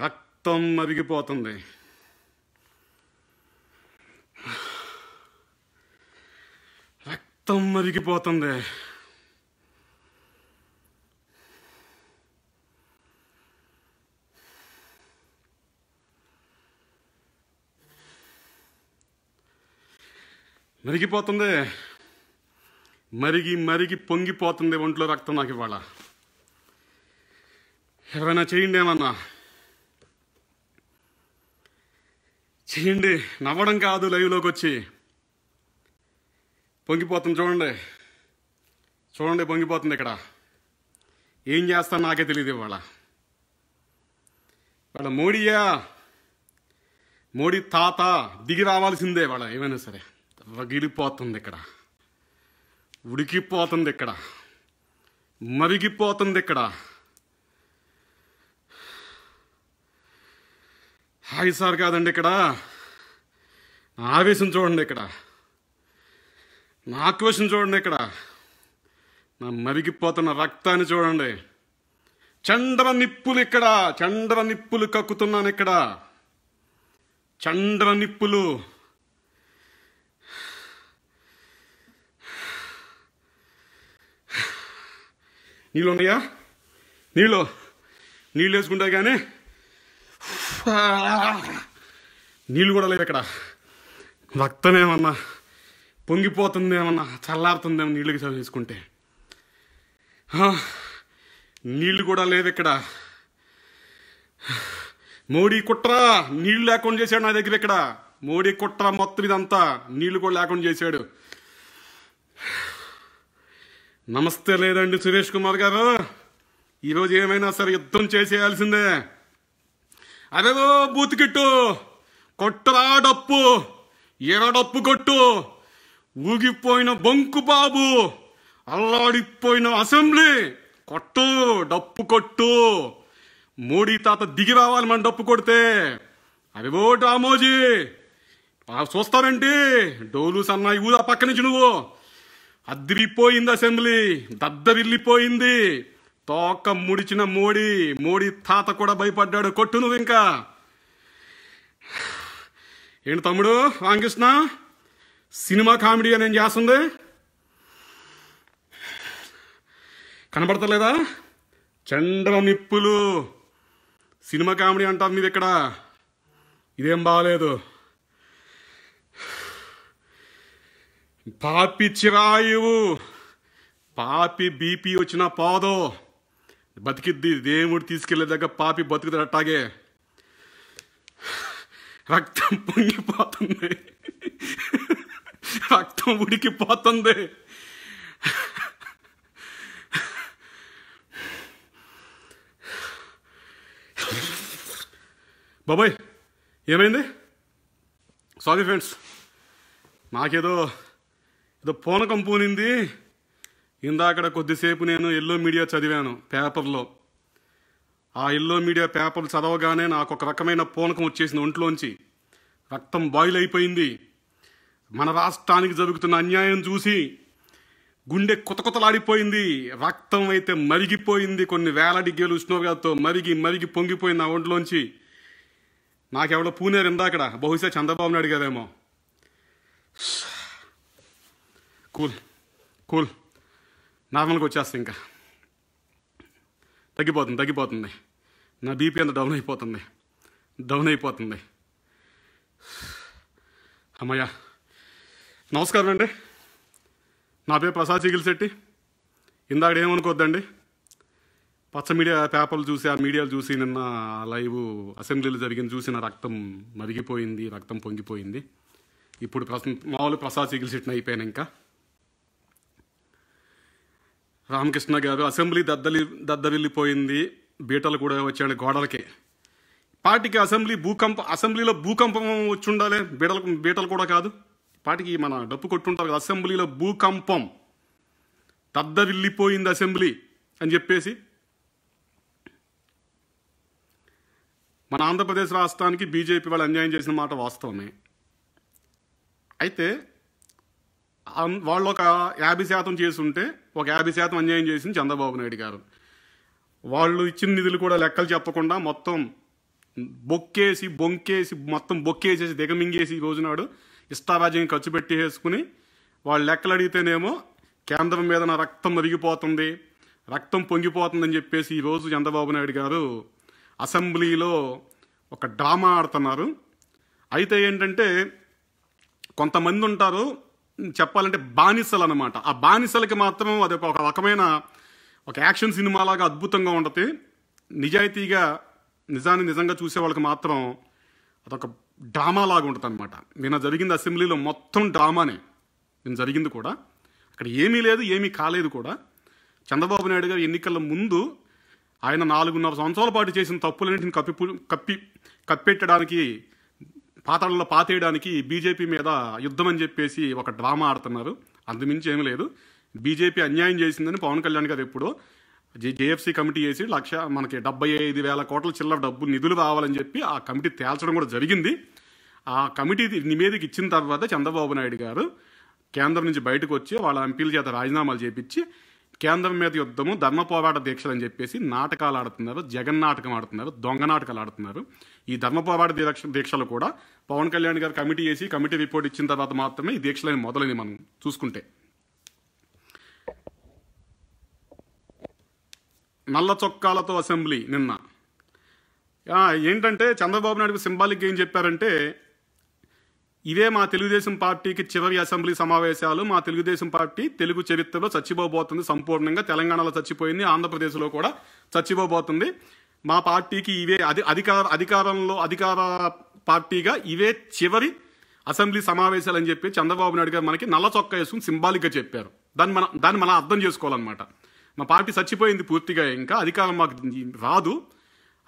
రక్తం మరిగిపోతుంది రక్తం మరిగిపోతుంది మరిగిపోతుంది. మరిగి మరిగి పొంగిపోతుంది ఒంట్లో రక్తం నాకు ఇవాళ. ఎవరైనా చేయండి ఏమన్నా? చేయండి. నవ్వడం కాదు లైవ్లోకి వచ్చి. పొంగిపోతుంది చూడండి. చూడండి పొంగిపోతుంది ఇక్కడ. ఏం చేస్తాను నాకే తెలియదు ఇవాళ. వాళ్ళ మోడీయా? మోడీ తాత దిగి రావాల్సిందే వాళ్ళ ఏమైనా సరే. వగిలిపోతుంది ఇక్కడ. ఉడికిపోతుంది ఇక్కడ. మరిగిపోతుంది ఇక్కడ. హాయ్ సార్ కాదండి ఇక్కడ. ఆవేశం చూడండి ఇక్కడ. నా ఆక్రోషం చూడండి ఇక్కడ. నా మరిగిపోతున్న రక్తాన్ని చూడండి. చండ్ర నిప్పులు ఇక్కడ. చండ్ర నిప్పులు కక్కుతున్నాను ఇక్కడ. చండ్ర నిప్పులు. నీళ్ళు ఉన్నాయా? నీళ్ళు. నీళ్ళు వేసుకుంటా కానీ. నీళ్ళు కూడా లేవు ఇక్కడ. రక్తమేమన్నా? పొంగిపోతుంది ఏమన్నా చల్లారుతుందేమో నీళ్ళకి వేసుకుంటే ఆ, నీళ్ళు కూడా లేవు ఇక్కడ. మోడీ కుట్ర! నీళ్ళు లేకుండా చేశాడు నా దగ్గర ఇక్కడ. మోడీ కుట్ర మొత్తం ఇదంతా. నీళ్ళు కూడా లేకుండా చేశాడు. నమస్తే లేదండి సురేష్ కుమార్ గారు. ఈరోజు ఏమైనా సరే యుద్ధం చేసేయాల్సిందే. అరేదో బూతికిట్టు కొట్టరా డప్పు ఎరడప్పు కొట్టు ఊగిపోయిన బొంకు బాబు అల్లాడిపోయిన అసెంబ్లీ కొట్టు డప్పు కొట్టు. మోడీ తాత దిగి రావాలి మన డప్పు కొడితే. అరేవో రామోజీ చూస్తారంటే? డోలు సన్నాయి ఊదా పక్క నుంచి నువ్వు. అద్దిరిపోయింది అసెంబ్లీ దద్దరిల్లిపోయింది. తోక ముడిచిన మోడీ మోడీ తాత కూడా భయపడ్డాడు. కొట్టు నువ్వు ఇంకా. ఏంటి తమ్ముడు రామకృష్ణ? సినిమా కామెడీ అని ఏం చేస్తుంది? కనబడతలేదా? చండ్ర నిప్పులు. సినిమా కామెడీ అంటారు మీరు ఇక్కడ ఇదేం బాగాలేదు పాపి చిరాయువు. పాపి బీపీ వచ్చినా పోదో. బతికిద్ది దేవుడు తీసుకెళ్ళే పాపి బతుకుతాడు అట్టాగే. రక్తం పొంగిపోతుంది. రక్తం ఉడికిపోతుంది. బాబాయ్ ఏమైంది? సారీ ఫ్రెండ్స్ నాకేదో ఏదో పూనకం పూనింది. ఇందాకడ కొద్దిసేపు నేను ఎల్లో మీడియా చదివాను పేపర్లో. ఆ ఎల్లో మీడియా పేపర్ చదవగానే నాకు ఒక రకమైన పూనకం వచ్చేసింది ఒంట్లోంచి. రక్తం బాయిల్ అయిపోయింది. మన రాష్ట్రానికి జరుగుతున్న అన్యాయం చూసి గుండె కుతకుతలాడిపోయింది. రక్తం అయితే మరిగిపోయింది. కొన్ని వేల డిగ్రీలు ఉష్ణోగ్రతతో మరిగి మరిగి పొంగిపోయింది ఆ ఒంట్లోంచి. నాకెవడో పూనేరు ఇందాకడ. బహుశా చంద్రబాబు నాయుడు గారేమో. కూల్ కూల్ నార్మల్గా వచ్చేస్తా ఇంకా. తగ్గిపోతుంది తగ్గిపోతుంది. నా బీపీ అంత డౌన్ అయిపోతుంది. డౌన్ అయిపోతుంది. అమ్మయ్యా. నమస్కారం అండి. నా పేరు ప్రసాద్ చిగిల్శెట్టి ఇందాక ఏమనుకోవద్దండి పచ్చ మీడియా పేపర్లు చూసి ఆ మీడియాలు చూసి నిన్న లైవ్ అసెంబ్లీలు జరిగింది చూసిన రక్తం మరిగిపోయింది రక్తం పొంగిపోయింది. ఇప్పుడు ప్రస మామూలు ప్రసాద్ చిగిల్శెట్టిన అయిపోయాను ఇంకా. రామకృష్ణ గారు అసెంబ్లీ దద్దలి దద్దరిల్లిపోయింది బీటలు కూడా వచ్చాడు గోడలకి. పార్టీకి అసెంబ్లీ భూకంప అసెంబ్లీలో భూకంపం వచ్చి ఉండాలి బీటలు బీటలు కూడా కాదు. పార్టీకి మన డప్పు కొట్టుంటారు కదా అసెంబ్లీలో భూకంపం. దద్దరిల్లిపోయింది అసెంబ్లీ అని చెప్పేసి మన ఆంధ్రప్రదేశ్ రాష్ట్రానికి బీజేపీ వాళ్ళు అన్యాయం చేసిన మాట వాస్తవమే. అయితే వాళ్ళు ఒక యాభై శాతం చేసి ఉంటే ఒక యాభై శాతం అన్యాయం చేసింది చంద్రబాబు నాయుడు గారు. వాళ్ళు ఇచ్చిన నిధులు కూడా లెక్కలు చెప్పకుండా మొత్తం బొక్కేసి బొంకేసి మొత్తం బొక్కేసేసి దిగమింగేసి ఈ రోజునాడు ఇష్టారాజ్యం ఖర్చు పెట్టి వేసుకుని వాళ్ళు లెక్కలు అడిగితేనేమో కేంద్రం మీద నా రక్తం మరిగిపోతుంది రక్తం పొంగిపోతుందని చెప్పేసి ఈరోజు చంద్రబాబు నాయుడు గారు అసెంబ్లీలో ఒక డ్రామా ఆడుతున్నారు. అయితే ఏంటంటే కొంతమంది ఉంటారు చెప్పాలంటే బానిసలు అనమాట ఆ బానిసలకి మాత్రం అది ఒక రకమైన ఒక యాక్షన్ సినిమాలాగా అద్భుతంగా ఉంటుంది. నిజాయితీగా నిజాన్ని నిజంగా చూసే వాళ్ళకి మాత్రం అదొక డ్రామా లాగా ఉంటుంది అనమాట నిన్న జరిగింది అసెంబ్లీలో మొత్తం డ్రామానే. నేను జరిగింది కూడా. అక్కడ ఏమీ లేదు ఏమీ కాలేదు కూడా. చంద్రబాబు నాయుడు గారు ఎన్నికల ముందు ఆయన నాలుగున్నర సంవత్సరాల పాటు చేసిన తప్పులన్నింటిని కప్పి కప్పి కప్పెట్టడానికి పాతాళంలో పాతేయడానికి బీజేపీ మీద యుద్ధం అని చెప్పేసి ఒక డ్రామా ఆడుతున్నారు. అంతమించి ఏమీ లేదు. బీజేపీ అన్యాయం చేసిందని పవన్ కళ్యాణ్ గారు ఎప్పుడో జేఎఫ్సీ కమిటీ చేసి లక్ష మనకి డెబ్బై ఐదు వేల కోట్ల చిల్లర డబ్బు నిధులు రావాలని చెప్పి ఆ కమిటీ తేల్చడం కూడా జరిగింది. ఆ కమిటీ నివేదిక ఇచ్చిన తర్వాత చంద్రబాబు నాయుడు గారు కేంద్రం నుంచి బయటకు వచ్చి వాళ్ళ ఎంపీల చేత రాజీనామాలు చేపించి కేంద్రం మీద యుద్ధము ధర్మ పోరాట దీక్షలు అని చెప్పేసి నాటకాలు ఆడుతున్నారు జగన్ నాటకం ఆడుతున్నారు దొంగ నాటకాలు ఆడుతున్నారు. ఈ ధర్మ పోరాట దీక్ష దీక్షలు కూడా పవన్ కళ్యాణ్ గారు కమిటీ చేసి కమిటీ రిపోర్ట్ ఇచ్చిన తర్వాత మాత్రమే ఈ దీక్షలని మొదలని మనం చూసుకుంటే. నల్ల చొక్కాలతో అసెంబ్లీ నిన్న. ఏంటంటే చంద్రబాబు నాయుడు సింబాలిక్ ఏం చెప్పారంటే ఇవే మా తెలుగుదేశం పార్టీకి చివరి అసెంబ్లీ సమావేశాలు. మా తెలుగుదేశం పార్టీ తెలుగు చరిత్రలో చచ్చిపోబోతుంది సంపూర్ణంగా. తెలంగాణలో చచ్చిపోయింది ఆంధ్రప్రదేశ్లో కూడా చచ్చిపోబోతుంది. మా పార్టీకి ఇవే అధి అధికార అధికారంలో అధికార పార్టీగా ఇవే చివరి అసెంబ్లీ సమావేశాలు అని చెప్పి చంద్రబాబు నాయుడు గారు మనకి నల్ల చొక్కా వేసుకుని సింబాలిక్గా చెప్పారు. దాన్ని మనం దాన్ని మనం అర్థం చేసుకోవాలన్నమాట. మా పార్టీ చచ్చిపోయింది పూర్తిగా ఇంకా అధికారం మాకు రాదు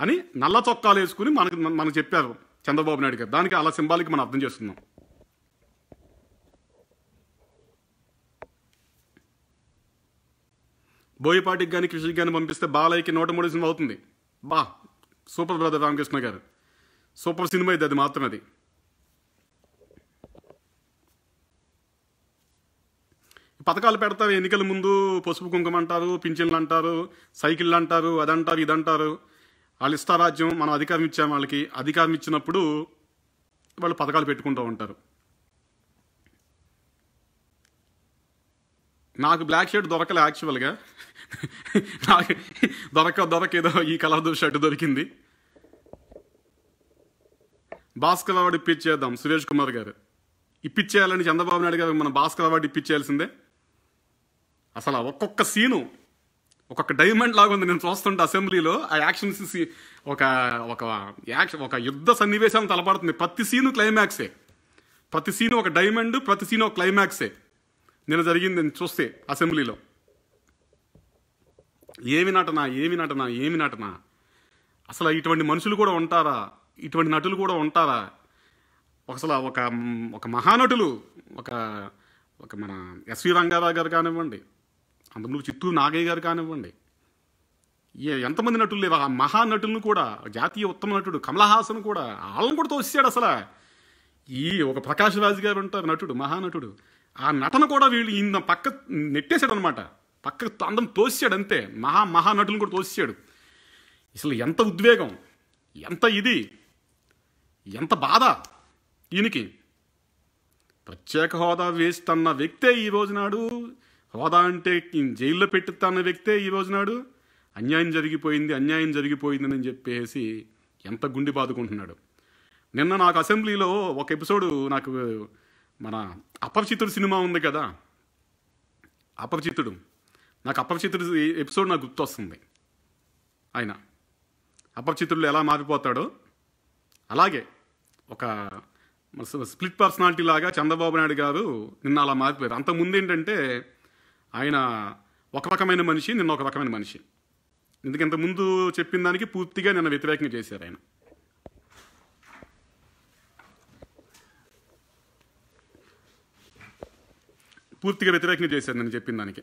అని నల్ల చొక్కాలు వేసుకుని మనకు మనకు చెప్పారు. చంద్రబాబు నాయుడు గారు. దానికి అలా సింబాలిక్ మనం అర్థం చేస్తున్నాం బోయపాటికి కానీ కృషికి కానీ పంపిస్తే బాలయ్యకి నూట మూడు సినిమా అవుతుంది. బా సూపర్ బ్రదర్ రామకృష్ణ గారు. సూపర్ సినిమా ఇది అది మాత్రం అది. పథకాలు పెడతారు ఎన్నికల ముందు పసుపు కుంకుమ అంటారు పింఛన్లు అంటారు సైకిళ్ళు అంటారు అదంటారు ఇదంటారు. వాళ్ళు ఇష్టారాజ్యం మనం అధికారం ఇచ్చాం వాళ్ళకి అధికారం ఇచ్చినప్పుడు వాళ్ళు పథకాలు పెట్టుకుంటూ ఉంటారు. నాకు బ్లాక్ షర్ట్ దొరకలే యాక్చువల్గా నాకు దొరక దొరకేదో ఈ కలర్ షర్ట్ దొరికింది. భాస్కర్ అవార్డు ఇప్పించేద్దాం సురేష్ కుమార్ గారు. ఇప్పించేయాలని చంద్రబాబు నాయుడు గారు మన భాస్కర్ అవార్డు ఇప్పించేయాల్సిందే అసలు ఒక్కొక్క సీను ఒక్కొక్క డైమండ్ లాగా ఉంది. నేను చూస్తుంటే అసెంబ్లీలో ఆ యాక్షన్ సీ- ఒక ఒక యాక్షన్ ఒక యుద్ధ సన్నివేశం తలపడుతుంది. ప్రతి సీను క్లైమాక్సే ప్రతి సీను ఒక డైమండ్ ప్రతి సీను ఒక క్లైమాక్సే నిన్న జరిగింది నేను చూస్తే అసెంబ్లీలో. ఏమి నటన ఏమి నటన ఏమి నటన? అసలు ఇటువంటి మనుషులు కూడా ఉంటారా? ఇటువంటి నటులు కూడా ఉంటారా? అసలు ఒక ఒక మహానటులు ఒక ఒక మన ఎస్వి రంగారావు గారు కానివ్వండి అంతకుముందు చిత్తూరు నాగయ్య గారు కానివ్వండి. ఏ ఎంతమంది నటులు లేవు. ఆ మహానటులను కూడా జాతీయ ఉత్తమ నటుడు కమలహాసన్ కూడా వాళ్ళని కూడా తోసాడు అసలు. ఈ ఒక ప్రకాష్ రాజ్ గారు ఉంటారు నటుడు మహానటుడు ఆ నటన కూడా వీళ్ళు ఈయన పక్క నెట్టేశాడు అనమాట పక్క అందం తోసాడు అంతే. మహా మహానటులను కూడా తోసాడు అసలు ఎంత ఉద్వేగం ఎంత ఇది ఎంత బాధ ఈయనకి. ప్రత్యేక హోదా వేస్తున్న వ్యక్తే ఈ రోజునాడు హోదా అంటే జైల్లో పెట్టిస్తున్న వ్యక్తే ఈ రోజునాడు? అన్యాయం జరిగిపోయింది అన్యాయం జరిగిపోయిందని చెప్పేసి ఎంత గుండి బాదుకుంటున్నాడు. నిన్న నాకు అసెంబ్లీలో ఒక ఎపిసోడ్ నాకు మన అపరిచితుడు సినిమా ఉంది కదా? అపరిచితుడు. నాకు అపరిచితుడు ఎపిసోడ్ నాకు గుర్తొస్తుంది. ఆయన అపరిచితుడు ఎలా మారిపోతాడో? అలాగే ఒక స్ప్లిట్ పర్సనాలిటీ లాగా చంద్రబాబు నాయుడు గారు నిన్న అలా మారిపోయారు. అంతకుముందు ఏంటంటే ఆయన ఒక రకమైన మనిషి నిన్న ఒక రకమైన మనిషి. ఎందుకంత ముందు చెప్పిన దానికి పూర్తిగా నిన్న వ్యతిరేకంగా చేశారు ఆయన. పూర్తిగా వ్యతిరేకంగా చేశారు నేను చెప్పిన దానికి.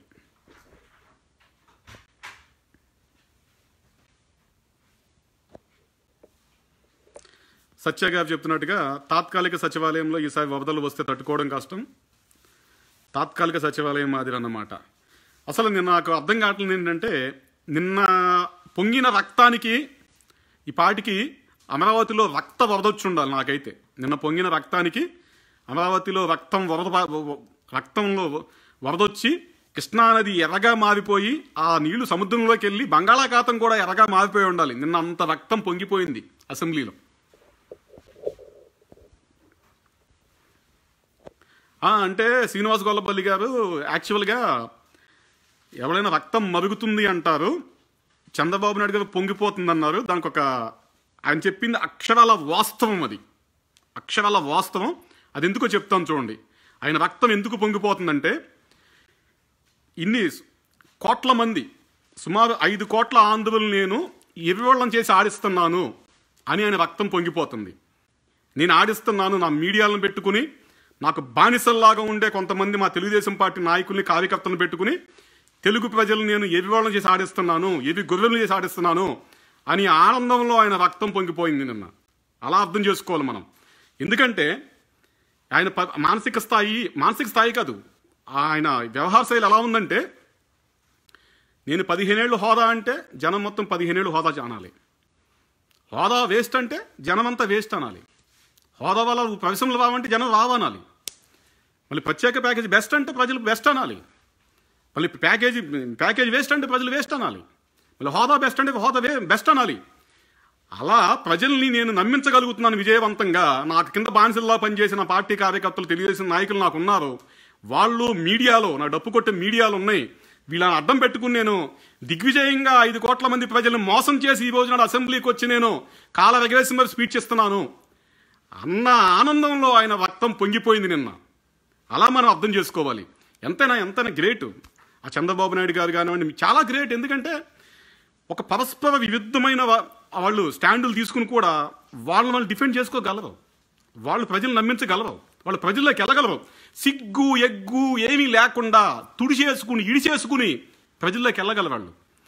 సత్య గారు చెప్తున్నట్టుగా తాత్కాలిక సచివాలయంలో ఈసారి వరదలు వస్తే తట్టుకోవడం కష్టం. తాత్కాలిక సచివాలయం మాదిరి అన్నమాట అసలు నిన్న నాకు అర్థం కావట్లేదు ఏంటంటే నిన్న పొంగిన రక్తానికి ఈ పాటికి అమరావతిలో రక్త వరదొచ్చి ఉండాలి నాకైతే. నిన్న పొంగిన రక్తానికి అమరావతిలో రక్తం వరద రక్తంలో వరదొచ్చి కృష్ణానది ఎర్రగా మారిపోయి ఆ నీళ్ళు సముద్రంలోకి వెళ్ళి బంగాళాఖాతం కూడా ఎర్రగా మారిపోయి ఉండాలి. నిన్న అంత రక్తం పొంగిపోయింది అసెంబ్లీలో. అంటే శ్రీనివాస్ గొల్లపల్లి గారు యాక్చువల్గా ఎవరైనా రక్తం మరుగుతుంది అంటారు చంద్రబాబు నాయుడు గారు పొంగిపోతుంది అన్నారు దానికి ఒక ఆయన చెప్పింది అక్షరాల వాస్తవం అది. అక్షరాల వాస్తవం. అది ఎందుకో చెప్తాను చూడండి. ఆయన రక్తం ఎందుకు పొంగిపోతుందంటే ఇన్ని కోట్ల మంది సుమారు ఐదు కోట్ల ఆంధ్రులు నేను ఎర్రోళ్ళం చేసి ఆడిస్తున్నాను అని ఆయన రక్తం పొంగిపోతుంది. నేను ఆడిస్తున్నాను నా మీడియాలను పెట్టుకుని నాకు బానిసల్లాగా ఉండే కొంతమంది మా తెలుగుదేశం పార్టీ నాయకుల్ని కార్యకర్తలను పెట్టుకుని తెలుగు ప్రజలు నేను ఎర్రోళ్ళం చేసి ఆడిస్తున్నాను ఎవి గొర్రెలు చేసి ఆడిస్తున్నాను అని ఆనందంలో ఆయన రక్తం పొంగిపోయింది నిన్న. అలా అర్థం చేసుకోవాలి మనం. ఎందుకంటే ఆయన ప- మానసిక స్థాయి మానసిక స్థాయి కాదు. ఆయన వ్యవహార శైలి ఎలా ఉందంటే నేను పదిహేనేళ్ళు హోదా అంటే జనం మొత్తం పదిహేనేళ్ళు హోదా అనాలి. హోదా వేస్ట్ అంటే జనమంతా వేస్ట్ అనాలి. హోదా వల్ల పరిశ్రమలు రావంటే జనం రావనాలి. మళ్ళీ ప్రత్యేక ప్యాకేజీ బెస్ట్ అంటే ప్రజలు బెస్ట్ అనాలి. మళ్ళీ ప్యాకేజీ ప్యాకేజ్ వేస్ట్ అంటే ప్రజలు వేస్ట్ అనాలి. మళ్ళీ హోదా బెస్ట్ అంటే హోదా వే బెస్ట్ అనాలి. అలా ప్రజల్ని నేను నమ్మించగలుగుతున్నాను విజయవంతంగా. నాకు కింద బానిసల్లా పనిచేసిన పార్టీ కార్యకర్తలు తెలియజేసిన నాయకులు నాకు ఉన్నారు. వాళ్ళు మీడియాలో నా డప్పు కొట్టే మీడియాలు ఉన్నాయి. వీళ్ళని అడ్డం పెట్టుకుని నేను దిగ్విజయంగా ఐదు కోట్ల మంది ప్రజలను మోసం చేసి ఈ రోజున అసెంబ్లీకి వచ్చి నేను కాల ఎగరేసి మరి స్పీచ్ ఇస్తున్నాను. అన్న ఆనందంలో ఆయన రక్తం పొంగిపోయింది నిన్న. అలా మనం అర్థం చేసుకోవాలి. ఎంతైనా ఎంతైనా గ్రేట్. ఆ చంద్రబాబు నాయుడు గారు కానివ్వండి చాలా గ్రేట్. ఎందుకంటే ఒక పరస్పర విరుద్ధమైన వాళ్ళు స్టాండులు తీసుకుని కూడా వాళ్ళని వాళ్ళు డిఫెండ్ చేసుకోగలరు. వాళ్ళు ప్రజలు నమ్మించగలరు. వాళ్ళు ప్రజల్లోకి వెళ్ళగలరు. సిగ్గు ఎగ్గు ఏమీ లేకుండా తుడిచేసుకుని ఇడిచేసుకుని ప్రజల్లోకి వెళ్ళగలరు వాళ్ళు.